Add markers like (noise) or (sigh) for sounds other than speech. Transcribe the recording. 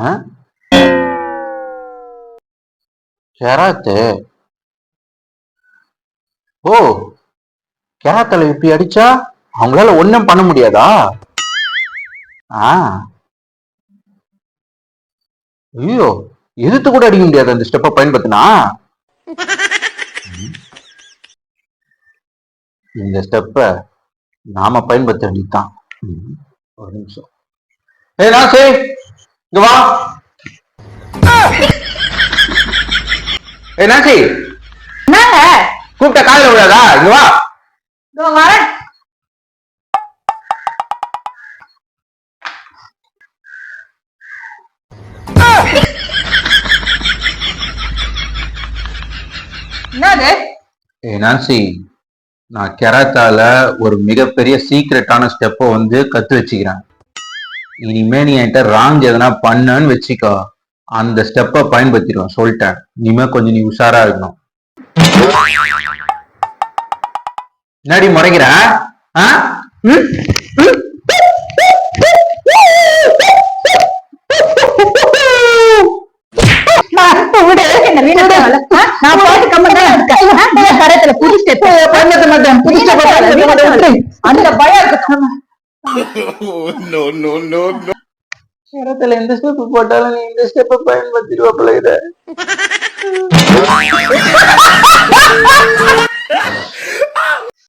ஆ? ஓ கேரத்தில் இப்படி அடிச்சா? அவங்களால ஒன்றும் பண்ண முடியாதா? ஆ. ஐயோ எதிர்த்து கூட அடிக்க முடியாது அந்த ஸ்டெப்பை பயன்படுத்தினா? இந்த ஸ்டெப்பை நாம பயன்படுத்த வேண்டியதுதான். ஒரு நிமிஷம். ஏய் நாசே! இங்க வா. ஏய் நாசி என்னங்க? கூப்பிட்ட காலையில விடாதா இங்க வா. இதோ வரேன். என்னது? ஏய் நான்சி நான் கெராத்தால ஒரு மிகப்பெரிய சீக்ரெட்டான ஸ்டெப்பை வந்து கத்து வச்சுக்கிறேன். இனிமே நீ என்கிட்ட ராங் எதனா பண்ணன்னு வச்சுக்கோ. அந்த ஸ்டெப்பை பயன்படுத்திடுவேன் சொல்லிட்டேன். இனிமே கொஞ்சம் நீ உஷாரா இருக்கணும். என்னடி முறைக்கிற. அந்த பயம் இருக்கட்டும். No, no, no, no. கரத்துல எந்த ஸ்டெப் போட்டாலும் நீ இந்த ஸ்டெப்பை பயன்படுத்திடுவா பிள்ளைகிட்ட (laughs)